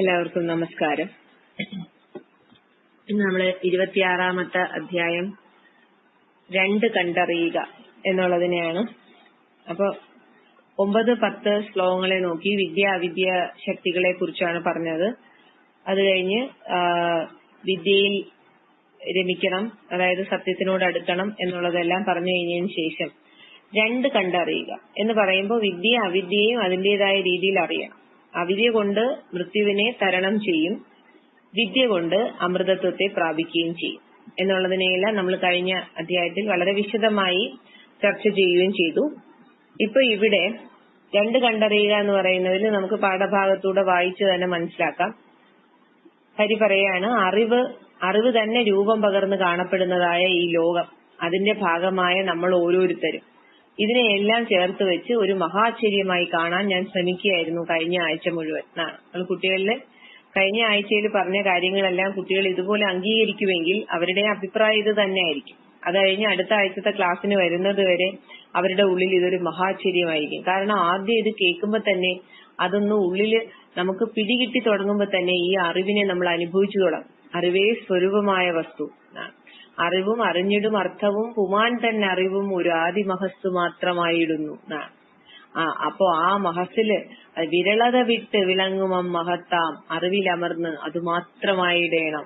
എല്ലാവർക്കും നമസ്കാരം. ഇന്ന് നമ്മൾ ഇരുപത്തിയാറാമത്തെ അധ്യായം രണ്ട് കണ്ടറിയുക എന്നുള്ളതിനെയാണ്. അപ്പൊ ഒമ്പത് പത്ത് ശ്ലോകങ്ങളെ നോക്കി വിദ്യ അവിദ്യ ശക്തികളെ കുറിച്ചാണ് പറഞ്ഞത്. അത് കഴിഞ്ഞ് വിദ്യയിൽ രമിക്കണം അതായത് സത്യത്തിനോട് അടുക്കണം എന്നുള്ളതെല്ലാം പറഞ്ഞു കഴിഞ്ഞതിന് ശേഷം രണ്ട് കണ്ടറിയുക എന്ന് പറയുമ്പോൾ വിദ്യ അവിദ്യയും അതിന്റേതായ രീതിയിൽ അറിയണം. അവിദ്യ കൊണ്ട് മൃത്യുവിനെ തരണം ചെയ്യും. വിദ്യ കൊണ്ട് അമൃതത്വത്തെ പ്രാപിക്കുകയും ചെയ്യും. എന്നുള്ളതിനെയെല്ലാം നമ്മൾ കഴിഞ്ഞ അധ്യായത്തിൽ വളരെ വിശദമായി ചർച്ച ചെയ്യുകയും ചെയ്തു. ഇപ്പൊ ഇവിടെ രണ്ട് കണ്ടറിയുക എന്ന് പറയുന്നതിൽ നമുക്ക് പാഠഭാഗത്തൂടെ വായിച്ചു തന്നെ മനസ്സിലാക്കാം. ഹരി പറയാണ് അറിവ് അറിവ് തന്നെ രൂപം പകർന്ന് കാണപ്പെടുന്നതായ ഈ ലോകം. അതിന്റെ ഭാഗമായ നമ്മൾ ഓരോരുത്തരും. ഇതിനെയെല്ലാം ചേർത്ത് വെച്ച് ഒരു മഹാശ്ചര്യമായി കാണാൻ ഞാൻ ശ്രമിക്കുകയായിരുന്നു കഴിഞ്ഞ ആഴ്ച മുഴുവൻ. നമ്മൾ കുട്ടികളിലെ കഴിഞ്ഞ ആഴ്ചയിൽ പറഞ്ഞ കാര്യങ്ങളെല്ലാം കുട്ടികൾ ഇതുപോലെ അംഗീകരിക്കുമെങ്കിൽ അവരുടെ അഭിപ്രായം ഇത് തന്നെയായിരിക്കും. അത് കഴിഞ്ഞ് അടുത്ത ആഴ്ചത്തെ ക്ലാസ്സിന് വരുന്നത് വരെ അവരുടെ ഉള്ളിൽ ഇതൊരു മഹാശ്ചര്യമായിരിക്കും. കാരണം ആദ്യം ഇത് കേൾക്കുമ്പോൾ തന്നെ അതൊന്ന് ഉള്ളിൽ നമുക്ക് പിടികിട്ടി തുടങ്ങുമ്പോൾ തന്നെ ഈ അറിവിനെ നമ്മൾ അനുഭവിച്ചു തുടങ്ങും. അറിവേ സ്വരൂപമായ വസ്തു. എന്നാണ്. അറിവും അറിഞ്ഞിടും അർത്ഥവും പുമാൻ തന്നെ അറിവും ഒരു ആദി മഹസ് മാത്രമായിടുന്നു. ആ അപ്പോ ആ മഹസിൽ വിരളത വിട്ട് വിളങ്ങുമം മഹത്താം അറിവിലമർന്ന് അത് മാത്രമായിടേണം.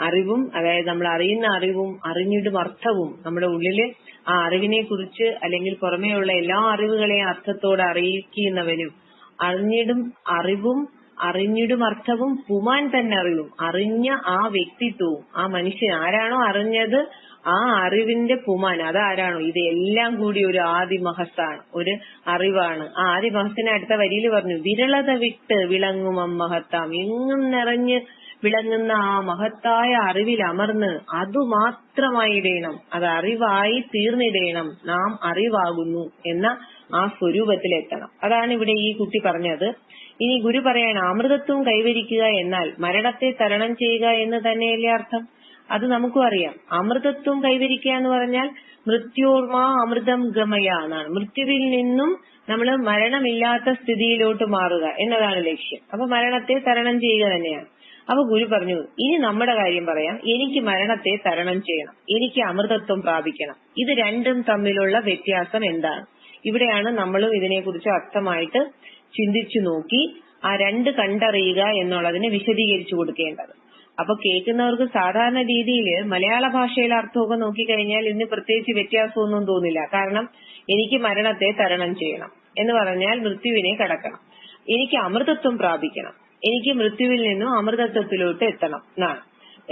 അറിവും അതായത് നമ്മൾ അറിയുന്ന അറിവും അറിഞ്ഞിടും അർത്ഥവും നമ്മുടെ ഉള്ളിൽ ആ അറിവിനെ കുറിച്ച് അല്ലെങ്കിൽ പുറമേയുള്ള എല്ലാ അറിവുകളെയും അർത്ഥത്തോടെ അറിയിക്കുന്നവനും അറിഞ്ഞിടും അറിവും അറിഞ്ഞിടും അർത്ഥവും പുമാൻ തന്നെ അറിയും. അറിഞ്ഞ ആ വ്യക്തിത്വവും. ആ മനുഷ്യൻ ആരാണോ അറിഞ്ഞത്? ആ അറിവിന്റെ പുമാൻ. അതാരാണോ? ഇതെല്ലാം കൂടി ഒരു ആദിമഹസ്സാണ് ഒരു അറിവാണ്. ആ ആദിമഹസ്സിനെ അടുത്ത വരിയിൽ പറഞ്ഞു വിരളത വിട്ട് വിളങ്ങും അമ്മഹത്താം. എങ്ങും നിറഞ്ഞ് വിളങ്ങുന്ന ആ മഹത്തായ അറിവിൽ അമർന്ന് അതുമാത്രമായിടേണം. അത് അറിവായി തീർന്നിടേണം. നാം അറിവാകുന്നു എന്ന ആ സ്വരൂപത്തിലെത്തണം. അതാണ് ഇവിടെ ഈ കുട്ടി പറഞ്ഞത്. ഇനി ഗുരു പറയാണ് അമൃതത്വം കൈവരിക്കുക എന്നാൽ മരണത്തെ തരണം ചെയ്യുക എന്ന് തന്നെയല്ലേ അർത്ഥം? അത് നമുക്കും അറിയാം. അമൃതത്വം കൈവരിക്കുക എന്ന് പറഞ്ഞാൽ മൃത്യോർമ അമൃതം ഗമയ എന്നാണ്. മൃത്യുവിൽ നിന്നും നമ്മൾ മരണമില്ലാത്ത സ്ഥിതിയിലോട്ട് മാറുക എന്നതാണ് ലക്ഷ്യം. അപ്പൊ മരണത്തെ തരണം ചെയ്യുക തന്നെയാണ്. അപ്പൊ ഗുരു പറഞ്ഞു ഇനി നമ്മുടെ കാര്യം പറയാം. എനിക്ക് മരണത്തെ തരണം ചെയ്യണം. എനിക്ക് അമൃതത്വം പ്രാപിക്കണം. ഇത് രണ്ടും തമ്മിലുള്ള വ്യത്യാസം എന്താണ്? ഇവിടെയാണ് നമ്മളും ഇതിനെക്കുറിച്ച് അർത്ഥമായിട്ട് ചിന്തിച്ചു നോക്കി ആ രണ്ട് കണ്ടറിയുക എന്നുള്ളതിനെ വിശദീകരിച്ചു കൊടുക്കേണ്ടത്. അപ്പൊ കേൾക്കുന്നവർക്ക് സാധാരണ രീതിയിൽ മലയാള ഭാഷയിലെ അർത്ഥമൊക്കെ നോക്കിക്കഴിഞ്ഞാൽ ഇതിന് പ്രത്യേകിച്ച് വ്യത്യാസമൊന്നും തോന്നില്ല. കാരണം എനിക്ക് മരണത്തെ തരണം ചെയ്യണം എന്ന് പറഞ്ഞാൽ മൃത്യുവിനെ കടക്കണം. എനിക്ക് അമൃതത്വം പ്രാപിക്കണം. എനിക്ക് മൃത്യുവിൽ നിന്നും അമൃതത്വത്തിലോട്ട് എത്തണം എന്നാണ്.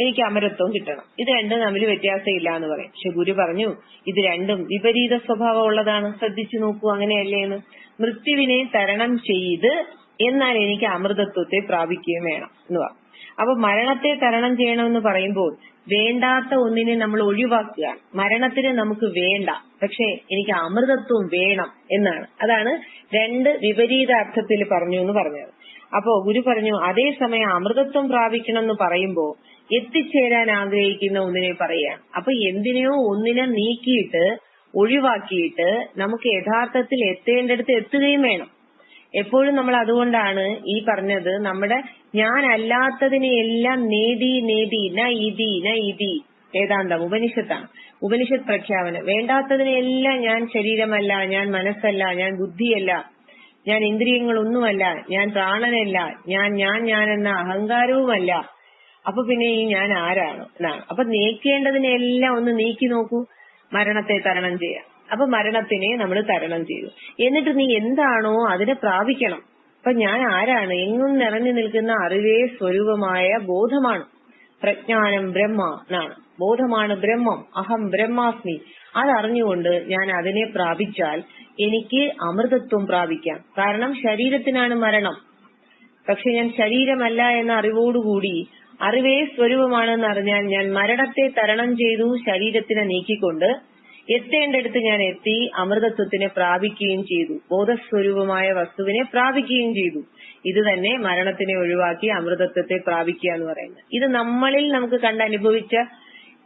എനിക്ക് അമരത്വം കിട്ടണം. ഇത് രണ്ടും തമ്മിൽ വ്യത്യാസമില്ല എന്ന് പറയും. പക്ഷെ ഗുരു പറഞ്ഞു ഇത് രണ്ടും വിപരീത സ്വഭാവം ഉള്ളതാണ് ശ്രദ്ധിച്ചു നോക്കൂ അങ്ങനെയല്ലേ എന്ന്. മൃത്യുവിനെ തരണം ചെയ്ത് എന്നാൽ എനിക്ക് അമൃതത്വത്തെ പ്രാപിക്കുകയും വേണം എന്ന് പറഞ്ഞു. അപ്പൊ മരണത്തെ തരണം ചെയ്യണമെന്ന് പറയുമ്പോൾ വേണ്ടാത്ത ഒന്നിനെ നമ്മൾ ഒഴിവാക്കുക മരണത്തിന് നമുക്ക് വേണ്ട പക്ഷെ എനിക്ക് അമൃതത്വം വേണം എന്നാണ്. അതാണ് രണ്ട് വിപരീത അർത്ഥത്തിൽ പറഞ്ഞു എന്ന് പറഞ്ഞത്. അപ്പോ ഗുരു പറഞ്ഞു അതേസമയം അമൃതത്വം പ്രാപിക്കണം എന്ന് പറയുമ്പോൾ എത്തിച്ചേരാൻ ആഗ്രഹിക്കുന്ന ഒന്നിനെ പറയുകയാണ്. അപ്പൊ എന്തിനെയോ ഒന്നിനെ നീക്കിയിട്ട് ഒഴിവാക്കിയിട്ട് നമുക്ക് യഥാർത്ഥത്തിൽ എത്തേണ്ടടുത്ത് എത്തുകയും വേണം. എപ്പോഴും നമ്മൾ അതുകൊണ്ടാണ് ഈ പറഞ്ഞത് നമ്മുടെ ഞാൻ അല്ലാത്തതിനെയെല്ലാം നേതി നേടി ന ഇതി ന ഇതി വേദാന്തം ഉപനിഷത്താണ്. ഉപനിഷത്ത് പ്രഖ്യാപനം. വേണ്ടാത്തതിനെയെല്ലാം ഞാൻ ശരീരമല്ല ഞാൻ മനസ്സല്ല ഞാൻ ബുദ്ധിയല്ല ഞാൻ ഇന്ദ്രിയങ്ങളൊന്നുമല്ല ഞാൻ പ്രാണനല്ല ഞാൻ ഞാൻ ഞാൻ എന്ന അഹങ്കാരവുമല്ല. അപ്പൊ പിന്നെ ഈ ഞാൻ ആരാണ് എന്നാണ്. അപ്പൊ നീക്കേണ്ടതിനെല്ലാം ഒന്ന് നീക്കി നോക്കൂ. മരണത്തെ തരണം ചെയ്യാം അപ്പൊ മരണത്തിനെ നമ്മൾ തരണം ചെയ്തു. എന്നിട്ട് നീ എന്താണോ അതിനെ പ്രാപിക്കണം. അപ്പൊ ഞാൻ ആരാണ്? എങ്ങും നിറഞ്ഞു നിൽക്കുന്ന അറിവേ സ്വരൂപമായ ബോധമാണ്. പ്രജ്ഞാനം ബ്രഹ്മ എന്നാണ്. ബോധമാണ് ബ്രഹ്മം. അഹം ബ്രഹ്മാസ്മി. അതറിഞ്ഞുകൊണ്ട് ഞാൻ അതിനെ പ്രാപിച്ചാൽ എനിക്ക് അമൃതത്വം പ്രാപിക്കാം. കാരണം ശരീരത്തിനാണ് മരണം. പക്ഷെ ഞാൻ ശരീരമല്ല എന്ന അറിവോടുകൂടി അറിവേ സ്വരൂപമാണെന്ന് അറിഞ്ഞാൽ ഞാൻ മരണത്തെ തരണം ചെയ്തു ശരീരത്തിനെ നീക്കിക്കൊണ്ട് എത്തേണ്ടടുത്ത് ഞാൻ എത്തി അമൃതത്വത്തിനെ പ്രാപിക്കുകയും ചെയ്തു. ബോധസ്വരൂപമായ വസ്തുവിനെ പ്രാപിക്കുകയും ചെയ്തു. ഇത് തന്നെ മരണത്തിനെ ഒഴിവാക്കി അമൃതത്വത്തെ പ്രാപിക്കുക എന്ന് പറയുന്നത്. ഇത് നമ്മളിൽ നമുക്ക് കണ്ട് അനുഭവിച്ച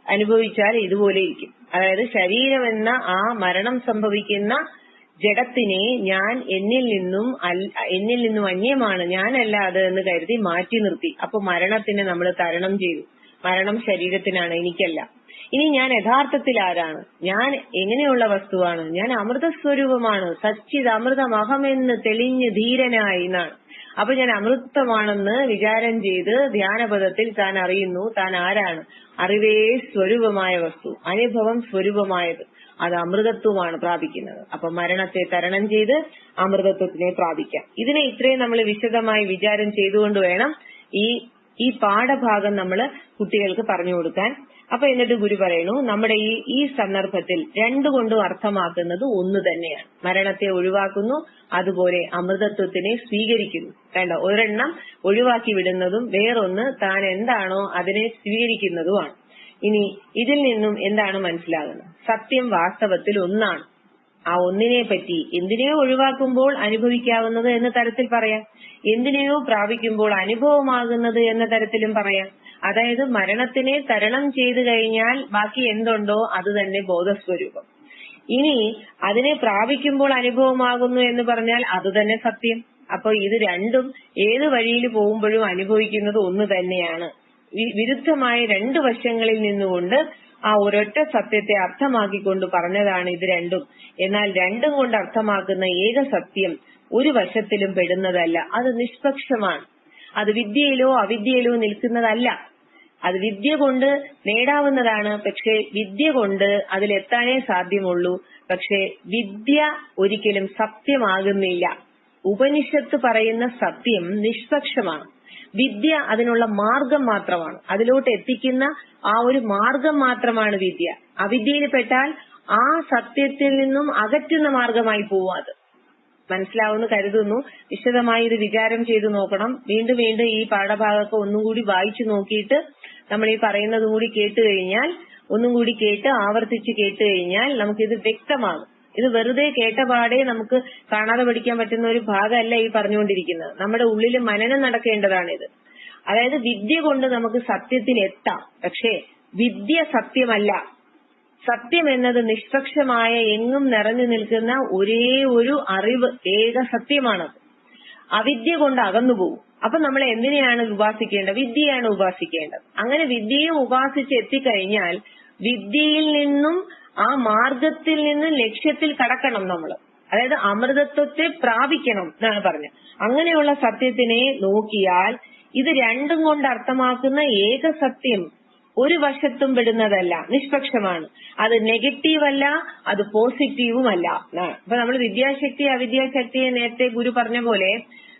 അനുഭവിച്ചാൽ ഇതുപോലെ ഇരിക്കും. അതായത് ശരീരമെന്ന ആ മരണം സംഭവിക്കുന്ന ജഡത്തിനെ ഞാൻ എന്നിൽ നിന്നും എന്നിൽ നിന്നും അന്യമാണ് ഞാനല്ല അത് എന്ന് കരുതി മാറ്റി നിർത്തി. അപ്പൊ മരണത്തിനെ നമ്മൾ തരണം ചെയ്തു. മരണം ശരീരത്തിനാണ് എനിക്കല്ല. ഇനി ഞാൻ യഥാർത്ഥത്തിൽ ആരാണ്? ഞാൻ എങ്ങനെയുള്ള വസ്തുവാണ്? ഞാൻ അമൃത സ്വരൂപമാണ് സച്ചിത് അമൃതമഹമെന്ന് തെളിഞ്ഞ് ധീരനായി എന്നാണ്. അപ്പൊ ഞാൻ അമൃതമാണെന്ന് വിചാരം ചെയ്ത് ധ്യാനപഥത്തിൽ താൻ അറിയുന്നു താൻ ആരാണ്? അറിവേ സ്വരൂപമായ വസ്തു അനുഭവം സ്വരൂപമായത്. അത് അമൃതത്വമാണ് പ്രാപിക്കുന്നത്. അപ്പൊ മരണത്തെ തരണം ചെയ്ത് അമൃതത്വത്തിനെ പ്രാപിക്കാം. ഇതിനെ ഇത്രയും നമ്മൾ വിശദമായി വിചാരം ചെയ്തുകൊണ്ട് വേണം ഈ ഈ പാഠഭാഗം നമ്മൾ കുട്ടികൾക്ക് പറഞ്ഞു കൊടുക്കാൻ. അപ്പൊ എന്നിട്ട് ഗുരു പറയുന്നു നമ്മുടെ ഈ ഈ സന്ദർഭത്തിൽ രണ്ടുകൊണ്ടും അർത്ഥമാക്കുന്നത് ഒന്ന് തന്നെയാണ്. മരണത്തെ ഒഴിവാക്കുന്നു അതുപോലെ അമൃതത്വത്തിനെ സ്വീകരിക്കുന്നു. വേണ്ട ഒരെണ്ണം ഒഴിവാക്കി വിടുന്നതും വേറൊന്ന് താൻ എന്താണോ അതിനെ സ്വീകരിക്കുന്നതുമാണ്. ഇനി ഇതിൽ നിന്നും എന്താണ് മനസ്സിലാകുന്നത്? സത്യം വാസ്തവത്തിൽ ഒന്നാണ്. ആ ഒന്നിനെ പറ്റി എന്തിനെയോ ഒഴിവാക്കുമ്പോൾ അനുഭവിക്കാവുന്നത് എന്ന തരത്തിൽ പറയാം. എന്തിനെയോ പ്രാപിക്കുമ്പോൾ അനുഭവമാകുന്നത് എന്ന തരത്തിലും പറയാം. അതായത് മരണത്തിനെ തരണം ചെയ്തു കഴിഞ്ഞാൽ ബാക്കി എന്തുണ്ടോ അത് തന്നെ ബോധസ്വരൂപം. ഇനി അതിനെ പ്രാപിക്കുമ്പോൾ അനുഭവമാകുന്നു എന്ന് പറഞ്ഞാൽ അത് തന്നെ സത്യം. അപ്പൊ ഇത് രണ്ടും ഏത് വഴിയിൽ പോകുമ്പോഴും അനുഭവിക്കുന്നത് ഒന്ന് തന്നെയാണ്. വിരുദ്ധമായ രണ്ട് വശങ്ങളിൽ നിന്നുകൊണ്ട് ആ ഒരൊറ്റ സത്യത്തെ അർത്ഥമാക്കിക്കൊണ്ട് പറഞ്ഞതാണ് ഇത് രണ്ടും. എന്നാൽ രണ്ടും കൊണ്ട് അർത്ഥമാക്കുന്ന ഏക സത്യം ഒരു വശത്തിലും പെടുന്നതല്ല. അത് നിഷ്പക്ഷമാണ്. അത് വിദ്യയിലോ അവിദ്യയിലോ നിൽക്കുന്നതല്ല. അത് വിദ്യ കൊണ്ട് നേടാവുന്നതാണ്. പക്ഷെ വിദ്യ കൊണ്ട് അതിലെത്താനേ സാധ്യമുള്ളൂ. പക്ഷെ വിദ്യ ഒരിക്കലും സത്യമാകുന്നില്ല. ഉപനിഷത്ത് പറയുന്ന സത്യം നിഷ്പക്ഷമാണ്. വിദ്യ അതിനുള്ള മാർഗം മാത്രമാണ്. അതിലോട്ട് എത്തിക്കുന്ന ആ ഒരു മാർഗം മാത്രമാണ് വിദ്യ. അവിദ്യയിൽ പെട്ടാൽ ആ സത്യത്തിൽ നിന്നും അകറ്റുന്ന മാർഗമായി പോവും അത്. കരുതുന്നു. വിശദമായി ഇത് വിചാരം ചെയ്തു നോക്കണം. വീണ്ടും വീണ്ടും ഈ പാഠഭാഗമൊക്കെ ഒന്നും കൂടി വായിച്ചു നോക്കിയിട്ട് നമ്മൾ ഈ പറയുന്നതും കൂടി കേട്ട് കഴിഞ്ഞാൽ ഒന്നും കൂടി കേട്ട് ആവർത്തിച്ച് കേട്ട് കഴിഞ്ഞാൽ നമുക്കിത് വ്യക്തമാകും. ഇത് വെറുതെ കേട്ട പാടെ നമുക്ക് കാണാതെ പഠിക്കാൻ പറ്റുന്ന ഒരു ഭാഗമല്ല ഈ പറഞ്ഞുകൊണ്ടിരിക്കുന്നത്. നമ്മുടെ ഉള്ളിൽ മനനം നടക്കേണ്ടതാണിത്. അതായത് വിദ്യ കൊണ്ട് നമുക്ക് സത്യത്തിൽ എത്താം. പക്ഷേ വിദ്യ സത്യമല്ല. സത്യം എന്നത് നിഷ്പക്ഷമായ എങ്ങും നിറഞ്ഞു നിൽക്കുന്ന ഒരേ ഒരു അറിവ് ഏക സത്യമാണത്. അവിദ്യ കൊണ്ട് അകന്നുപോകും അപ്പൊ നമ്മൾ എന്തിനെയാണ് ഉപാസിക്കേണ്ടത്? വിദ്യയാണ് ഉപാസിക്കേണ്ടത്. അങ്ങനെ വിദ്യയെ ഉപാസിച്ച് എത്തിക്കഴിഞ്ഞാൽ വിദ്യയിൽ നിന്നും ആ മാർഗത്തിൽ നിന്ന് ലക്ഷ്യത്തിൽ കടക്കണം നമ്മൾ. അതായത് അമൃതത്വത്തെ പ്രാപിക്കണം എന്നാണ് പറഞ്ഞത്. അങ്ങനെയുള്ള സത്യത്തിനെ നോക്കിയാൽ ഇത് രണ്ടും കൊണ്ട് അർത്ഥമാക്കുന്ന ഏക സത്യം ഒരു വശത്തും പെടുന്നതല്ല നിഷ്പക്ഷമാണ്. അത് നെഗറ്റീവ് അല്ല അത് പോസിറ്റീവും അല്ല ഇപ്പൊ നമ്മൾ വിദ്യാശക്തി അവിദ്യാശക്തിയെ നേരത്തെ ഗുരു പറഞ്ഞ പോലെ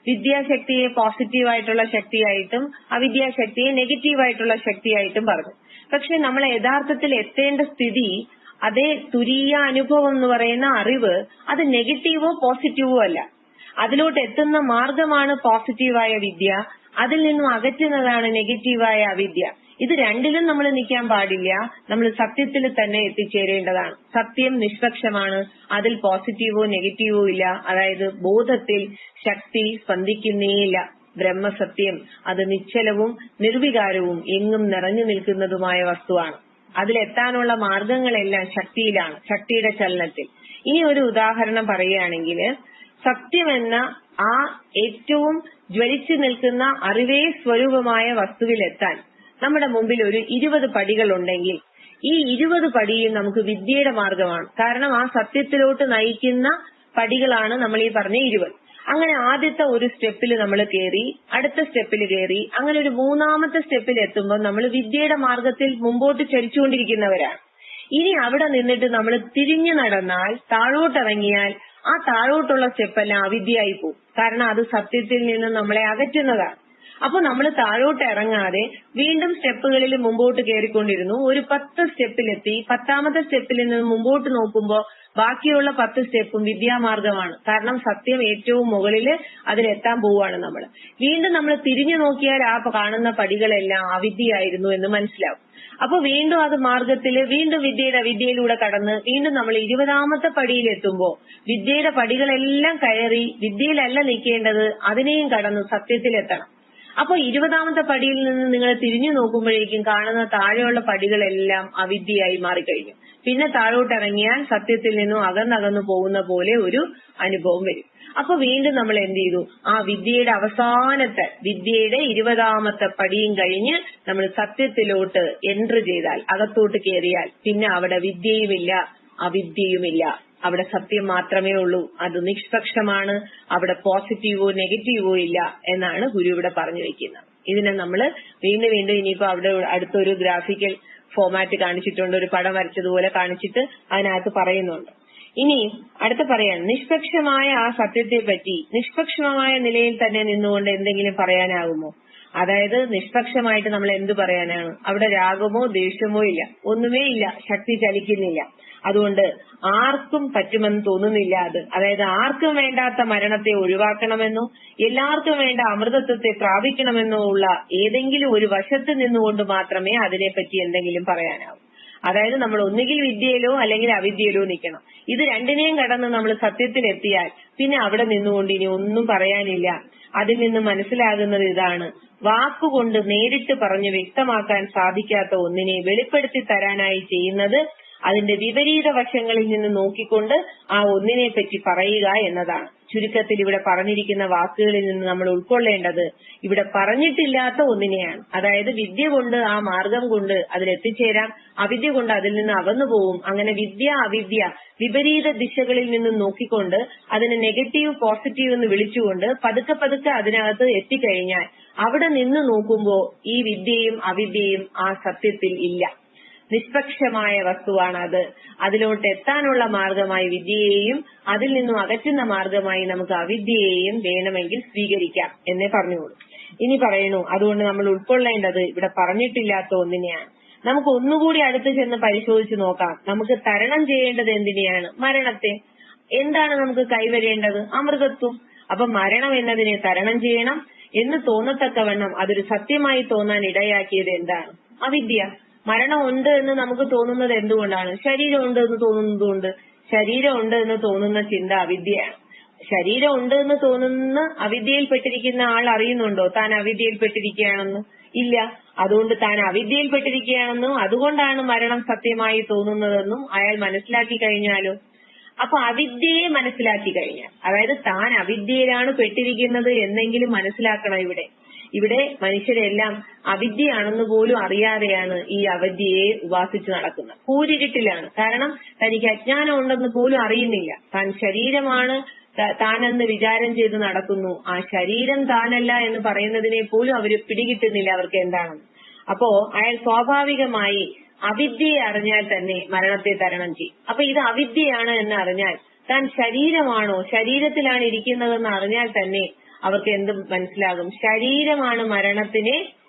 വിദ്യാശക്തിയെ പോസിറ്റീവ് ആയിട്ടുള്ള ശക്തിയായിട്ടും അവിദ്യാശക്തിയെ നെഗറ്റീവ് ആയിട്ടുള്ള ശക്തിയായിട്ടും പറഞ്ഞു. പക്ഷെ നമ്മൾ യഥാർത്ഥത്തിൽ എത്തേണ്ട സ്ഥിതി അതേ തുരീയ അനുഭവം എന്ന് പറയുന്ന അറിവ് അത് നെഗറ്റീവോ പോസിറ്റീവോ അല്ല. അതിലോട്ട് എത്തുന്ന മാർഗമാണ് പോസിറ്റീവായ വിദ്യ. അതിൽ നിന്നും അകറ്റുന്നതാണ് നെഗറ്റീവായ അവിദ്യ. ഇത് രണ്ടിലും നമ്മൾ നിൽക്കാൻ പാടില്ല. നമ്മൾ സത്യത്തിൽ തന്നെ എത്തിച്ചേരേണ്ടതാണ്. സത്യം നിഷ്പക്ഷമാണ്. അതിൽ പോസിറ്റീവോ നെഗറ്റീവോ ഇല്ല. അതായത് ബോധത്തിൽ ശക്തി സ്പന്ദിക്കുന്നേയില്ല. ബ്രഹ്മസത്യം അത് നിശ്ചലവും നിർവികാരവും എങ്ങും നിറഞ്ഞു നിൽക്കുന്നതുമായ വസ്തുവാണ്. അതിലെത്താനുള്ള മാർഗങ്ങളെല്ലാം ശക്തിയിലാണ് ശക്തിയുടെ ചലനത്തിൽ. ഇനി ഒരു ഉദാഹരണം പറയുകയാണെങ്കിൽ സത്യമെന്ന ആ ഏറ്റവും ജ്വലിച്ചു നിൽക്കുന്ന അറിവേ സ്വരൂപമായ വസ്തുവിലെത്താൻ നമ്മുടെ മുമ്പിൽ ഒരു ഇരുപത് പടികളുണ്ടെങ്കിൽ ഈ ഇരുപത് പടിയും നമുക്ക് വിദ്യയുടെ മാർഗമാണ്. കാരണം ആ സത്യത്തിലോട്ട് നയിക്കുന്ന പടികളാണ് നമ്മൾ ഈ പറഞ്ഞ ഇരുപത്. അങ്ങനെ ആദ്യത്തെ ഒരു സ്റ്റെപ്പിൽ നമ്മൾ കയറി അടുത്ത സ്റ്റെപ്പിൽ കയറി അങ്ങനെ ഒരു മൂന്നാമത്തെ സ്റ്റെപ്പിൽ എത്തുമ്പോൾ നമ്മൾ വിദ്യയുടെ മാർഗത്തിൽ മുമ്പോട്ട് ചലിച്ചുകൊണ്ടിരിക്കുന്നവരാണ് ഇനി അവിടെ നിന്നിട്ട് നമ്മൾ തിരിഞ്ഞു നടന്നാൽ താഴോട്ടിറങ്ങിയാൽ ആ താഴോട്ടുള്ള സ്റ്റെപ്പെല്ലാം അവിദ്യയായി പോകും. കാരണം അത് സത്യത്തിൽ നിന്ന് നമ്മളെ അകറ്റുന്നതാണ്. അപ്പൊ നമ്മൾ താഴോട്ട് ഇറങ്ങാതെ വീണ്ടും സ്റ്റെപ്പുകളിൽ മുമ്പോട്ട് കയറിക്കൊണ്ടിരുന്നു ഒരു പത്ത് സ്റ്റെപ്പിലെത്തി പത്താമത്തെ സ്റ്റെപ്പിൽ നിന്ന് മുമ്പോട്ട് നോക്കുമ്പോൾ ബാക്കിയുള്ള പത്ത് സ്റ്റെപ്പും വിദ്യാമാർഗമാണ്. കാരണം സത്യം ഏറ്റവും മുകളിൽ അതിലെത്താൻ പോവുകയാണ് നമ്മൾ വീണ്ടും നമ്മൾ തിരിഞ്ഞു നോക്കിയാൽ ആ കാണുന്ന പടികളെല്ലാം അവിദ്യയായിരുന്നു എന്ന് മനസ്സിലാവും. അപ്പൊ വീണ്ടും അത് മാർഗത്തിൽ വീണ്ടും വിദ്യയുടെ വിദ്യയിലൂടെ കടന്ന് വീണ്ടും നമ്മൾ ഇരുപതാമത്തെ പടിയിൽ എത്തുമ്പോ വിദ്യയുടെ പടികളെല്ലാം കയറി വിദ്യയിലല്ല നിൽക്കേണ്ടത് അതിനെയും കടന്ന് സത്യത്തിലെത്തണം. അപ്പൊ ഇരുപതാമത്തെ പടിയിൽ നിന്ന് നിങ്ങൾ തിരിഞ്ഞു നോക്കുമ്പോഴേക്കും കാണുന്ന താഴെയുള്ള പടികളെല്ലാം അവിദ്യയായി മാറിക്കഴിഞ്ഞു. പിന്നെ താഴോട്ട് ഇറങ്ങിയാൽ സത്യത്തിൽ നിന്നും അകന്നകന്നു പോകുന്ന പോലെ ഒരു അനുഭവം വരും. അപ്പൊ വീണ്ടും നമ്മൾ എന്ത് ചെയ്തു? ആ വിദ്യയുടെ അവസാനത്തെ വിദ്യയുടെ ഇരുപതാമത്തെ പടിയും കഴിഞ്ഞ് നമ്മൾ സത്യത്തിലോട്ട് എൻട്രി ചെയ്താൽ അകത്തോട്ട് കയറിയാൽ പിന്നെ അവിടെ വിദ്യയുമില്ല അവിദ്യയുമില്ല. അവിടെ സത്യം മാത്രമേ ഉള്ളൂ. അത് നിഷ്പക്ഷമാണ്. അവിടെ പോസിറ്റീവോ നെഗറ്റീവോ ഇല്ല എന്നാണ് ഗുരു ഇവിടെ പറഞ്ഞു വെക്കുന്നത്. ഇതിനെ നമ്മൾ വീണ്ടും വീണ്ടും ഇനിയിപ്പോ അവിടെ അടുത്തൊരു ഗ്രാഫിക്കൽ ഫോമാറ്റ് കാണിച്ചിട്ടുണ്ട് ഒരു പടം വരച്ചതുപോലെ കാണിച്ചിട്ട് അതിനകത്ത് പറയുന്നുണ്ട്. ഇനി അടുത്ത പറയാണ് നിഷ്പക്ഷമായ ആ സത്യത്തെ പറ്റി നിഷ്പക്ഷമായ നിലയിൽ തന്നെ നിന്നുകൊണ്ട് എന്തെങ്കിലും പറയാനാകുമോ? അതായത് നിഷ്പക്ഷമായിട്ട് നമ്മൾ എന്ത് പറയാനാണ്? അവിടെ രാഗമോ ദേഷ്യമോ ഇല്ല. ഒന്നുമേ ഇല്ല. ശക്തി ചലിക്കുന്നില്ല. അതുകൊണ്ട് ആർക്കും പറ്റുമെന്ന് തോന്നുന്നില്ല അത്. അതായത് ആർക്കും വേണ്ടാത്ത മരണത്തെ ഒഴിവാക്കണമെന്നോ എല്ലാവർക്കും വേണ്ട അമൃതത്വത്തെ പ്രാപിക്കണമെന്നോ ഉള്ള ഏതെങ്കിലും ഒരു വശത്ത് നിന്നുകൊണ്ട് മാത്രമേ അതിനെപ്പറ്റി എന്തെങ്കിലും പറയാനാവൂ. അതായത് നമ്മൾ ഒന്നുകിൽ വിദ്യയിലോ അല്ലെങ്കിൽ അവിദ്യയിലോ നിൽക്കണം. ഇത് രണ്ടിനെയും കടന്ന് നമ്മൾ സത്യത്തിലെത്തിയാൽ പിന്നെ അവിടെ നിന്നുകൊണ്ട് ഇനി ഒന്നും പറയാനില്ല. അതിൽ നിന്ന് മനസ്സിലാകുന്നത് ഇതാണ്. വാക്കുകൊണ്ട് നേരിട്ട് പറഞ്ഞ് വ്യക്തമാക്കാൻ സാധിക്കാത്ത ഒന്നിനെ വെളിപ്പെടുത്തി തരാനായി ചെയ്യുന്നത് അതിന്റെ വിപരീത വശങ്ങളിൽ നിന്ന് നോക്കിക്കൊണ്ട് ആ ഒന്നിനെ പറ്റി പറയുക എന്നതാണ്. ചുരുക്കത്തിൽ ഇവിടെ പറഞ്ഞിരിക്കുന്ന വാക്കുകളിൽ നിന്ന് നമ്മൾ ഉൾക്കൊള്ളേണ്ടത് ഇവിടെ പറഞ്ഞിട്ടില്ലാത്ത ഒന്നിനെയാണ്. അതായത് വിദ്യ കൊണ്ട് ആ മാർഗം കൊണ്ട് അതിലെത്തിച്ചേരാം അവിദ്യ കൊണ്ട് അതിൽ നിന്ന് അകന്നു പോവും. അങ്ങനെ വിദ്യ അവിദ്യ വിപരീത ദിശകളിൽ നിന്ന് നോക്കിക്കൊണ്ട് അതിനെ നെഗറ്റീവ് പോസിറ്റീവ് എന്ന് വിളിച്ചുകൊണ്ട് പതുക്കെ പതുക്കെ അതിനകത്ത് എത്തിക്കഴിഞ്ഞാൽ അവിടെ നിന്ന് നോക്കുമ്പോൾ ഈ വിദ്യയും അവിദ്യയും ആ സത്യത്തിൽ ഇല്ല. നിഷ്പക്ഷമായ വസ്തുവാണ് അത് അതിലോട്ട് എത്താനുള്ള മാർഗമായി വിദ്യയെയും അതിൽ നിന്നും അകറ്റുന്ന മാർഗമായി നമുക്ക് അവിദ്യയെയും വേണമെങ്കിൽ സ്വീകരിക്കാം എന്നേ പറഞ്ഞോളൂ ഇനി പറയണു അതുകൊണ്ട് നമ്മൾ ഉൾക്കൊള്ളേണ്ടത് ഇവിടെ പറഞ്ഞിട്ടില്ലാത്ത ഒന്നിനെയാണ്. നമുക്ക് ഒന്നുകൂടി അടുത്ത് ചെന്ന് പരിശോധിച്ചു നോക്കാം. നമുക്ക് തരണം ചെയ്യേണ്ടത് എന്തിനെയാണ്? മരണത്തെ. എന്താണ് നമുക്ക് കൈവരേണ്ടത്? അമൃതത്വം. അപ്പൊ മരണം എന്നതിനെ തരണം ചെയ്യണം എന്ന് തോന്നത്തക്കവണ്ണം അതൊരു സത്യമായി തോന്നാൻ ഇടയാക്കിയത് എന്താണ്? അവിദ്യ. മരണം ഉണ്ട് എന്ന് നമുക്ക് തോന്നുന്നത് എന്തുകൊണ്ടാണ്? ശരീരം ഉണ്ട് എന്ന് തോന്നുന്നതുകൊണ്ട് ശരീരം ഉണ്ട് എന്ന് തോന്നുന്ന ചിന്ത അവിദ്യയാണ്. ശരീരം ഉണ്ട് എന്ന് തോന്നുന്ന അവിദ്യയിൽപ്പെട്ടിരിക്കുന്ന ആൾ അറിയുന്നുണ്ടോ? താൻ അവിദ്യയിൽപ്പെട്ടിരിക്കുകയാണെന്ന്? ഇല്ല. അതുകൊണ്ട് താൻ അവിദ്യയിൽപ്പെട്ടിരിക്കുകയാണെന്നും അതുകൊണ്ടാണ് മരണം സത്യമായി തോന്നുന്നതെന്നും അയാൾ മനസ്സിലാക്കി കഴിഞ്ഞാലോ? അപ്പൊ അവിദ്യയെ മനസ്സിലാക്കി കഴിഞ്ഞാൽ അതായത് താൻ അവിദ്യയിലാണ് പെട്ടിരിക്കുന്നത് എന്നെങ്കിലും മനസ്സിലാക്കണം ഇവിടെ. ഇവിടെ മനുഷ്യരെല്ലാം അവിദ്യയാണെന്ന് പോലും അറിയാതെയാണ് ഈ അവിദ്യയെ ഉപാസിച്ചു നടക്കുന്നത്. കൂരിരുട്ടിലാണ് കാരണം തനിക്ക് അജ്ഞാനം ഉണ്ടെന്ന് പോലും അറിയുന്നില്ല. താൻ ശരീരമാണ് താനെന്ന് വിചാരം ചെയ്ത് നടക്കുന്നു. ആ ശരീരം താനല്ല എന്ന് പറയുന്നതിനെ പോലും അവർ പിടികിട്ടുന്നില്ല അവർക്ക് എന്താണെന്ന്. അപ്പോ അയാൾ സ്വാഭാവികമായി അവിദ്യയെ അറിഞ്ഞാൽ തന്നെ മരണത്തെ തരണം ചെയ്യും. അപ്പൊ ഇത് അവിദ്യയാണ് എന്ന് അറിഞ്ഞാൽ താൻ ശരീരമാണോ? ശരീരത്തിലാണ് ഇരിക്കുന്നതെന്ന് അറിഞ്ഞാൽ തന്നെ അവർക്ക് എന്ത് മനസ്സിലാകും? ശരീരമാണ് മരണത്തിന്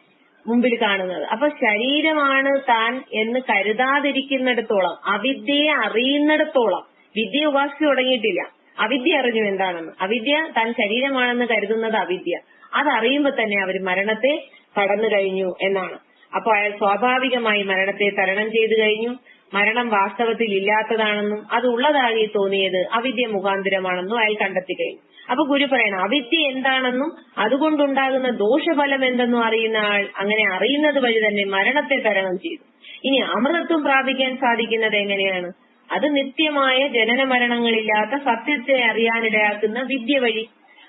മുമ്പിൽ കാണുന്നത്. അപ്പൊ ശരീരമാണ് താൻ എന്ന് കരുതാതിരിക്കുന്നിടത്തോളം അവിദ്യയെ അറിയുന്നിടത്തോളം വിദ്യ ഉപാസിച്ചു തുടങ്ങിയിട്ടില്ല. അവിദ്യ അറിഞ്ഞു എന്താണെന്ന്? അവിദ്യ താൻ ശരീരമാണെന്ന് കരുതുന്നത് അവിദ്യ. അതറിയുമ്പോ തന്നെ അവർ മരണത്തെ കടന്നു കഴിഞ്ഞു എന്നാണ്. അപ്പൊ അയാൾ സ്വാഭാവികമായി മരണത്തെ തരണം ചെയ്തു കഴിഞ്ഞു. മരണം വാസ്തവത്തിൽ ഇല്ലാത്തതാണെന്നും അത് ഉള്ളതായി തോന്നിയത് അവിദ്യ മുഖാന്തരമാണെന്നും അയാൾ കണ്ടെത്തി കഴിഞ്ഞു. അപ്പൊ ഗുരു പറയണം അവിദ്യ എന്താണെന്നും അതുകൊണ്ടുണ്ടാകുന്ന ദോഷഫലം എന്തെന്നും അറിയുന്ന ആൾ അങ്ങനെ അറിയുന്നത് വഴി തന്നെ മരണത്തെ തരണം ചെയ്തു. ഇനി അമൃതത്വം പ്രാപിക്കാൻ സാധിക്കുന്നത് എങ്ങനെയാണ്? അത് നിത്യമായ ജനന മരണങ്ങളില്ലാത്ത സത്യത്തെ അറിയാനിടയാക്കുന്ന വിദ്യ വഴി.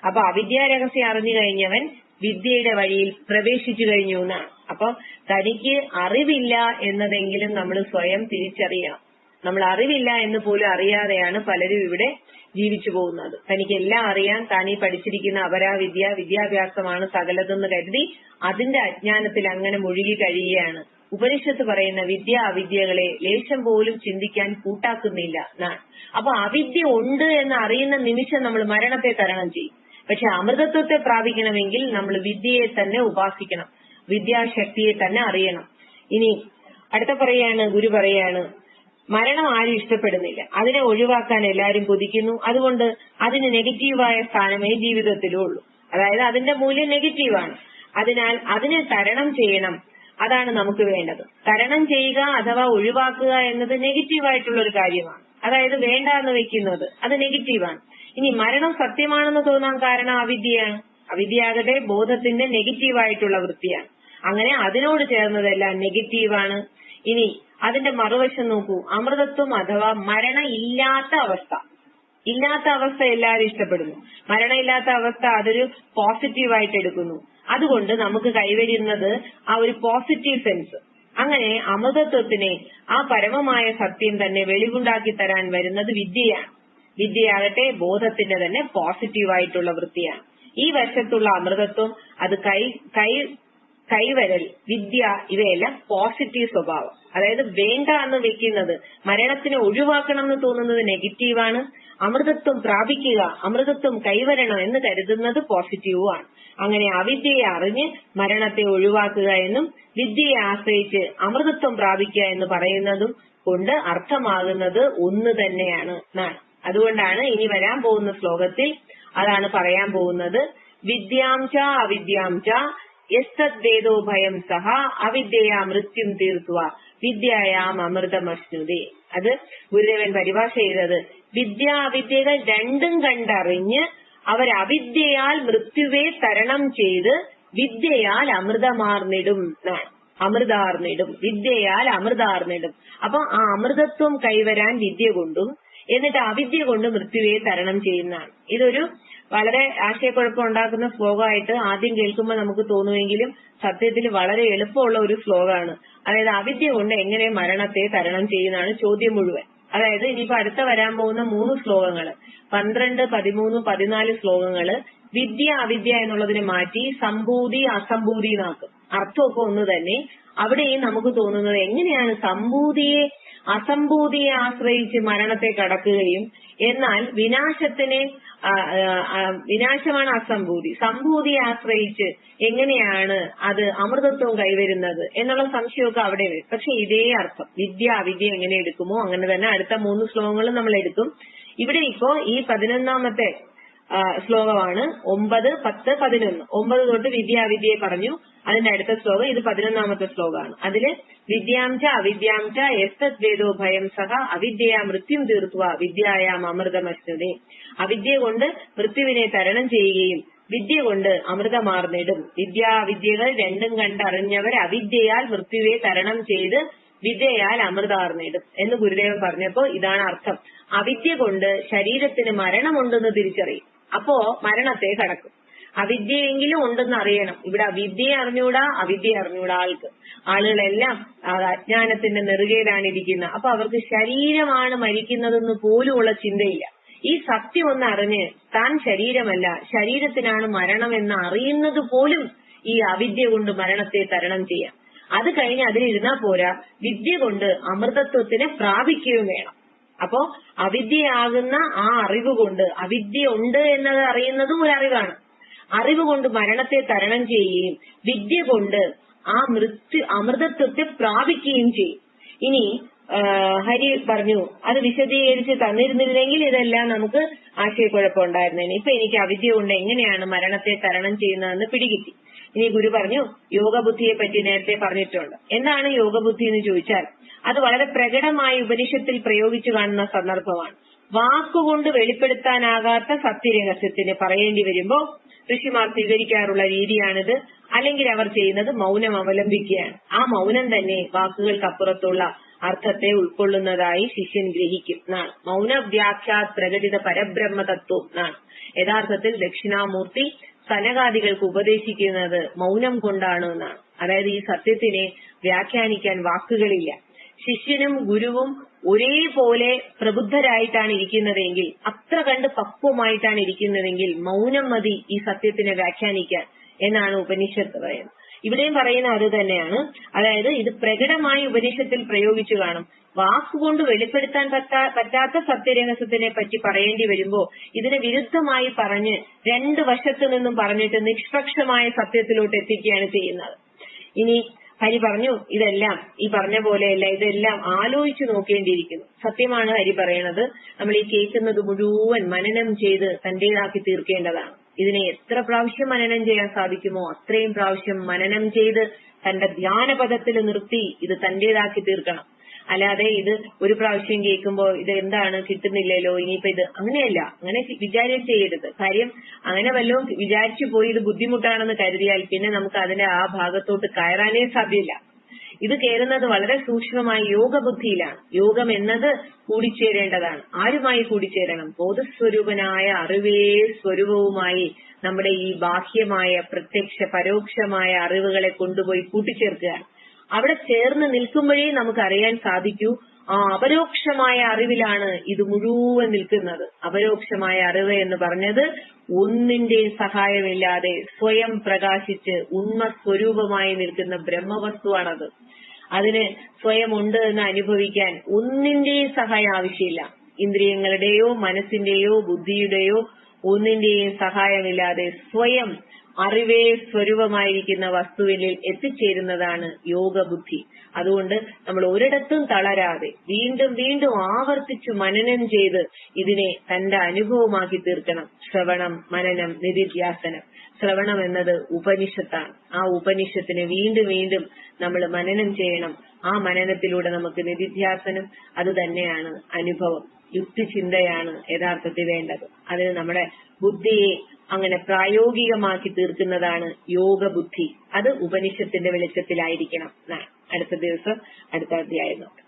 അപ്പൊ അവിദ്യാരഹസ്യം അറിഞ്ഞു കഴിഞ്ഞവൻ വിദ്യയുടെ വഴിയിൽ പ്രവേശിച്ചു കഴിഞ്ഞു എന്നാണ്. അപ്പൊ തനിക്ക് അറിവില്ല എന്നതെങ്കിലും നമ്മൾ സ്വയം തിരിച്ചറിയണം. നമ്മൾ അറിവില്ല എന്ന് പോലും അറിയാതെയാണ് പലരും ഇവിടെ ജീവിച്ചു പോകുന്നത്. തനിക്ക് എല്ലാം അറിയാൻ താൻ ഈ പഠിച്ചിരിക്കുന്ന അപരാവിദ്യ വിദ്യാഭ്യാസമാണ് സകലതെന്ന് കരുതി അതിന്റെ അജ്ഞാനത്തിൽ അങ്ങനെ മുഴുകി കഴിയുകയാണ്. ഉപനിഷത്ത് പറയുന്ന വിദ്യ അവിദ്യകളെ ലേശം പോലും ചിന്തിക്കാൻ കൂട്ടാക്കുന്നില്ല എന്നാണ് അപ്പൊ അവിദ്യ ഉണ്ട് എന്ന് അറിയുന്ന നിമിഷം നമ്മൾ മരണത്തെ തരണം ചെയ്യും. പക്ഷെ അമൃതത്വത്തെ പ്രാപിക്കണമെങ്കിൽ നമ്മൾ വിദ്യയെ തന്നെ ഉപാസിക്കണം. വിദ്യാശക്തിയെ തന്നെ അറിയണം. ഇനി അടുത്ത പറയാണ് ഗുരു പറയാണ് മരണം ആരും ഇഷ്ടപ്പെടുന്നില്ല. അതിനെ ഒഴിവാക്കാൻ എല്ലാവരും കൊതിക്കുന്നു. അതുകൊണ്ട് അതിന് നെഗറ്റീവായ സ്ഥാനമേ ജീവിതത്തിലും ഉള്ളൂ അതായത് അതിന്റെ മൂല്യം നെഗറ്റീവാണ്. അതിനാൽ അതിനെ തരണം ചെയ്യണം. അതാണ് നമുക്ക് വേണ്ടത്. തരണം ചെയ്യുക അഥവാ ഒഴിവാക്കുക എന്നത് നെഗറ്റീവായിട്ടുള്ള ഒരു കാര്യമാണ്. അതായത് വേണ്ട എന്ന് വെക്കുന്നത് അത് നെഗറ്റീവാണ്. ഇനി മരണം സത്യമാണെന്ന് തോന്നാൻ കാരണം അവിദ്യയാണ്. അവിദ്യയാകട്ടെ ബോധത്തിന്റെ നെഗറ്റീവായിട്ടുള്ള വൃത്തിയാണ്. അങ്ങനെ അതിനോട് ചേർന്നതെല്ലാം നെഗറ്റീവാണ്. ഇനി അതിന്റെ മറുവശം നോക്കൂ. അമൃതത്വം അഥവാ മരണ ഇല്ലാത്ത അവസ്ഥ. ഇല്ലാത്ത അവസ്ഥ എല്ലാവരും ഇഷ്ടപ്പെടുന്നു. മരണമില്ലാത്ത അവസ്ഥ അതൊരു പോസിറ്റീവായിട്ട് എടുക്കുന്നു. അതുകൊണ്ട് നമുക്ക് കൈവരുന്നത് ആ ഒരു പോസിറ്റീവ് സെൻസ് അങ്ങനെ അമൃതത്വത്തിനെ ആ പരമമായ സത്യം തന്നെ വെളിവുണ്ടാക്കി തരാൻ വരുന്നത് വിദ്യയാണ്. വിദ്യയാകട്ടെ ബോധത്തിന്റെ തന്നെ പോസിറ്റീവായിട്ടുള്ള വൃത്തിയാണ്. ഈ വശത്തുള്ള അമൃതത്വം അത് കൈ കൈ കൈവരൽ വിദ്യ ഇവയെല്ലാം പോസിറ്റീവ് സ്വഭാവം. അതായത് വേണ്ട എന്ന് വെക്കുന്നത് മരണത്തിനെ ഒഴിവാക്കണം എന്ന് തോന്നുന്നത് നെഗറ്റീവാണ് അമൃതത്വം പ്രാപിക്കുക അമൃതത്വം കൈവരണം എന്ന് കരുതുന്നത് പോസിറ്റീവുമാണ് അങ്ങനെ അവിദ്യയെ അറിഞ്ഞ് മരണത്തെ ഒഴിവാക്കുക എന്നും വിദ്യയെ ആശ്രയിച്ച് അമൃതത്വം പ്രാപിക്കുക എന്ന് പറയുന്നതും കൊണ്ട് അർത്ഥമാകുന്നത് ഒന്ന് തന്നെയാണ്. എന്നാണ് അതുകൊണ്ടാണ് ഇനി വരാൻ പോകുന്ന ശ്ലോകത്തിൽ അതാണ് പറയാൻ പോകുന്നത് വിദ്യാംശ ച അവിദ്യാം ച യസ്തദ്വേദോ ഭയം സഹ അവിദ്യയാ മൃത്യും തീർത്തുക വിദ്യയാം അമൃതമശ്നുതി. അത് ഗുരുദേവൻ പരിഭാഷ ചെയ്തത്. വിദ്യ അവിദ്യകൾ രണ്ടും കണ്ടറിഞ്ഞ് അവർ അവിദ്യയാൽ മൃത്യുവെ തരണം ചെയ്ത് വിദ്യയാൽ അമൃതമാർന്നിടും അമൃതാർന്നിടും. വിദ്യയാൽ അമൃതാർന്നിടും. അപ്പൊ ആ അമൃതത്വം കൈവരാൻ വിദ്യ കൊണ്ടും എന്നിട്ട് അവിദ്യ കൊണ്ട് മൃത്യുവെ തരണം ചെയ്യുന്നതാണ്. ഇതൊരു വളരെ ആശയക്കുഴപ്പം ഉണ്ടാക്കുന്ന ശ്ലോകമായിട്ട് ആദ്യം കേൾക്കുമ്പോൾ നമുക്ക് തോന്നുമെങ്കിലും സത്യത്തിൽ വളരെ എളുപ്പമുള്ള ഒരു ശ്ലോകമാണ്. അതായത് അവിദ്യ കൊണ്ട് എങ്ങനെ മരണത്തെ തരണം ചെയ്യുന്നതാണ് ചോദ്യം മുഴുവൻ. അതായത് ഇനിയിപ്പോ അടുത്ത വരാൻ പോകുന്ന മൂന്ന് ശ്ലോകങ്ങൾ പന്ത്രണ്ട് പതിമൂന്ന് പതിനാല് ശ്ലോകങ്ങൾ വിദ്യ അവിദ്യ എന്നുള്ളതിനെ മാറ്റി സംഭൂതി അസംഭൂതി എന്നാക്കും. അർത്ഥമൊക്കെ ഒന്ന് തന്നെ. അവിടെയും നമുക്ക് തോന്നുന്നത് എങ്ങനെയാണ് സംഭൂതിയെ അസംഭൂതിയെ ആശ്രയിച്ച് മരണത്തെ കടക്കുകയും എന്നാൽ വിനാശത്തിനെ വിനാശമാണ് അസംഭൂതി സംഭൂതിയെ ആശ്രയിച്ച് എങ്ങനെയാണ് അത് അമൃതത്വം കൈവരുന്നത് എന്നുള്ള സംശയമൊക്കെ അവിടെ വരും. പക്ഷെ ഇതേ അർത്ഥം. വിദ്യ അവിദ്യ എങ്ങനെ എടുക്കുമോ? അങ്ങനെ തന്നെ അടുത്ത മൂന്ന് ശ്ലോകങ്ങളും നമ്മൾ എടുക്കും. ഇവിടെ ഇപ്പോ ഈ പതിനൊന്നാമത്തെ ശ്ലോകമാണ് ഒമ്പത് പത്ത് പതിനൊന്ന്. ഒമ്പത് തൊട്ട് വിദ്യാവിദ്യയെ പറഞ്ഞു. അതിന്റെ അടുത്ത ശ്ലോകം ഇത് പതിനൊന്നാമത്തെ ശ്ലോകമാണ്. അതിൽ വിദ്യാംച അവിദ്യാംച എസ്തദ്വേദോ ഭയം സഹ അവിദ്യയാ മൃത്യും തീർത്തുക വിദ്യായാം അമൃതമശ്നുതേ. അവിദ്യ കൊണ്ട് മൃത്യുവിനെ തരണം ചെയ്യുകയും വിദ്യ കൊണ്ട് അമൃതമാർന്നിടും വിദ്യാവിദ്യകൾ രണ്ടും കണ്ടറിഞ്ഞവർ അവിദ്യയാൽ മൃത്യുവെ തരണം ചെയ്ത് വിദ്യയാൽ അമൃതാർന്നിടും എന്ന് ഗുരുദേവൻ പറഞ്ഞപ്പോ ഇതാണ് അർത്ഥം. അവിദ്യ കൊണ്ട് ശരീരത്തിന് മരണമുണ്ടെന്ന് തിരിച്ചറിയും. അപ്പോ മരണത്തെ കടക്കും. അവിദ്യയെങ്കിലും ഉണ്ടെന്ന് അറിയണം. ഇവിടെ അവിദ്യയെ അറിഞ്ഞൂടാ അവിദ്യ അറിഞ്ഞൂടാ ആൾക്ക്. ആളുകളെല്ലാം അജ്ഞാനത്തിന്റെ നെറുകയിലാണ് ഇരിക്കുന്നത്. അപ്പൊ അവർക്ക് ശരീരമാണ് മരിക്കുന്നതെന്ന് പോലുമുള്ള ചിന്തയില്ല. ഈ സത്യം ഒന്ന് അറിഞ്ഞ് താൻ ശരീരമല്ല ശരീരത്തിനാണ് മരണം എന്ന് അറിയുന്നത് പോലും ഈ അവിദ്യ കൊണ്ട് മരണത്തെ തരണം ചെയ്യാം. അത് കഴിഞ്ഞ് അതിലിരുന്നാ പോരാ വിദ്യ കൊണ്ട് അമൃതത്വത്തിനെ പ്രാപിക്കുകയും വേണം. അപ്പോ അവിദ്യയാകുന്ന ആ അറിവ് കൊണ്ട് അവിദ്യ ഉണ്ട് എന്നത് അറിയുന്നതും ഒരു അറിവാണ് അറിവ് കൊണ്ട് മരണത്തെ തരണം ചെയ്യുകയും വിദ്യ കൊണ്ട് ആ മൃത്യു അമൃതത്വത്തെ പ്രാപിക്കുകയും ചെയ്യും. ഇനി ഹരി പറഞ്ഞു അത് വിശദീകരിച്ച് തന്നിരുന്നില്ലെങ്കിൽ ഇതെല്ലാം നമുക്ക് ആശയക്കുഴപ്പം ഉണ്ടായിരുന്നേനെ ഇപ്പൊ എനിക്ക് അവിദ്യ കൊണ്ട് എങ്ങനെയാണ് മരണത്തെ തരണം ചെയ്യുന്നതെന്ന് പിടികിട്ടി. ഇനി ഗുരു പറഞ്ഞു യോഗബുദ്ധിയെ പറ്റി നേരത്തെ പറഞ്ഞിട്ടുണ്ട്. എന്താണ് യോഗബുദ്ധി എന്ന് ചോദിച്ചാൽ അത് വളരെ പ്രകടമായി ഉപനിഷത്തിൽ പ്രയോഗിച്ചു കാണുന്ന സന്ദർഭമാണ്. വാക്കുകൊണ്ട് വെളിപ്പെടുത്താനാകാത്ത സത്യരഹസ്യത്തിന് പറയേണ്ടി വരുമ്പോ ഋഷിമാർ സ്വീകരിക്കാറുള്ള രീതിയാണിത്. അല്ലെങ്കിൽ അവർ ചെയ്യുന്നത് മൗനം അവലംബിക്കുകയാണ്. ആ മൗനം തന്നെ വാക്കുകൾക്കപ്പുറത്തുള്ള അർത്ഥത്തെ ഉൾക്കൊള്ളുന്നതായി ശിഷ്യൻ ഗ്രഹിക്കും. എന്നാണ്. മൗനവ്യാഖ്യാത് പ്രകടിത പരബ്രഹ്മതത്വം എന്നാണ്. യഥാർത്ഥത്തിൽ ദക്ഷിണാമൂർത്തി സനകാദികൾക്ക് ഉപദേശിക്കുന്നത് മൗനം കൊണ്ടാണ് എന്നാണ്. അതായത് ഈ സത്യത്തിനെ വ്യാഖ്യാനിക്കാൻ വാക്കുകളില്ല. ശിഷ്യനും ഗുരുവും ഒരേപോലെ പ്രബുദ്ധരായിട്ടാണ് ഇരിക്കുന്നതെങ്കിൽ അത്ര കണ്ട് പക്വമായിട്ടാണ് ഇരിക്കുന്നതെങ്കിൽ മൗനം മതി ഈ സത്യത്തിനെ വ്യാഖ്യാനിക്കാൻ എന്നാണ് ഉപനിഷത്ത് പറയുന്നത്. ഇവിടെയും പറയുന്ന അത് തന്നെയാണ്. അതായത് ഇത് പ്രകടമായി ഉപനിഷത്തിൽ പ്രയോഗിച്ചു കാണും. വാക്കുകൊണ്ട് വെളിപ്പെടുത്താൻ പറ്റാ പറ്റാത്ത സത്യരഹസ്യത്തിനെ പറ്റി പറയേണ്ടി വരുമ്പോ ഇതിന് വിരുദ്ധമായി പറഞ്ഞ് രണ്ട് വശത്തു നിന്നും പറഞ്ഞിട്ട് നിഷ്പക്ഷമായ സത്യത്തിലോട്ട് എത്തിക്കുകയാണ് ചെയ്യുന്നത്. ഇനി ഹരി പറഞ്ഞു ഇതെല്ലാം ഈ പറഞ്ഞ പോലെയല്ല ഇതെല്ലാം ആലോചിച്ചു നോക്കേണ്ടിയിരിക്കുന്നു. സത്യമാണ് ഹരി പറയണത്. നമ്മൾ ഈ കേൾക്കുന്നത് മുഴുവൻ മനനം ചെയ്ത് തന്റേതാക്കി തീർക്കേണ്ടതാണ്. ഇതിനെ എത്ര പ്രാവശ്യം മനനം ചെയ്യാൻ സാധിക്കുമോ അത്രയും പ്രാവശ്യം മനനം ചെയ്ത് തന്റെ ധ്യാനപഥത്തിൽ നിർത്തി ഇത് തന്റേതാക്കി തീർക്കണം. അല്ലാതെ ഇത് ഒരു പ്രാവശ്യം കേൾക്കുമ്പോൾ ഇത് എന്താണ് കിട്ടുന്നില്ലല്ലോ ഇനിയിപ്പോ ഇത് അങ്ങനെയല്ല അങ്ങനെ വിചാരം ചെയ്യരുത്. കാര്യം അങ്ങനെ വല്ലതും വിചാരിച്ചു പോയി ഇത് ബുദ്ധിമുട്ടാണെന്ന് കരുതിയാൽ പിന്നെ നമുക്ക് അതിന്റെ ആ ഭാഗത്തോട്ട് കയറാനേ സാധ്യമില്ല ഇത് കയറുന്നത് വളരെ സൂക്ഷ്മമായ യോഗബുദ്ധിയിലാണ്. യോഗം എന്നത് കൂടിച്ചേരേണ്ടതാണ്. ആരുമായി കൂടിച്ചേരണം? ബോധസ്വരൂപനായ അറിവേ സ്വരൂപവുമായി നമ്മുടെ ഈ ബാഹ്യമായ പ്രത്യക്ഷ പരോക്ഷമായ അറിവുകളെ കൊണ്ടുപോയി കൂട്ടിച്ചേർക്കുകയാണ്. അവിടെ ചേർന്ന് നിൽക്കുമ്പോഴേ നമുക്ക് അറിയാൻ സാധിക്കൂ ആ അപരോക്ഷമായ അറിവിലാണ് ഇത് മുഴുവൻ നിൽക്കുന്നത്. അപരോക്ഷമായ അറിവ് എന്ന് പറഞ്ഞത് ഒന്നിന്റെ സഹായമില്ലാതെ സ്വയം പ്രകാശിച്ച് ഉന്മ സ്വരൂപമായി നിൽക്കുന്ന ബ്രഹ്മവസ്തുവാണത്. അതിന് സ്വയം ഉണ്ട് എന്ന് അനുഭവിക്കാൻ ഒന്നിന്റെ സഹായം ആവശ്യമില്ല. ഇന്ദ്രിയങ്ങളുടെയോ മനസ്സിന്റെയോ ബുദ്ധിയുടെയോ ഒന്നിന്റെയും സഹായമില്ലാതെ സ്വയം അറിവേ സ്വരൂപമായിരിക്കുന്ന വസ്തുവിനിൽ എത്തിച്ചേരുന്നതാണ് യോഗബുദ്ധി. അതുകൊണ്ട് നമ്മൾ ഒരിടത്തും തളരാതെ വീണ്ടും വീണ്ടും ആവർത്തിച്ചു മനനം ചെയ്ത് ഇതിനെ തന്റെ അനുഭവമാക്കി തീർക്കണം. ശ്രവണം മനനം നിധിധ്യാസനം. ശ്രവണം എന്നത് ഉപനിഷത്താണ്. ആ ഉപനിഷത്തിനെ വീണ്ടും വീണ്ടും നമ്മൾ മനനം ചെയ്യണം. ആ മനനത്തിലൂടെ നമുക്ക് നിധിധ്യാസനം അത് തന്നെയാണ് അനുഭവം. യുക്തിചിന്തയാണ് യഥാർത്ഥത്തിൽ വേണ്ടത്. അതിന് നമ്മുടെ ബുദ്ധിയെ അങ്ങനെ പ്രായോഗികമാക്കി തീർക്കുന്നതാണ് യോഗബുദ്ധി. അത് ഉപനിഷത്തിന്റെ വെളിച്ചത്തിലായിരിക്കണം. അടുത്ത ദിവസം അടുത്ത അധ്യായം നോക്കാം.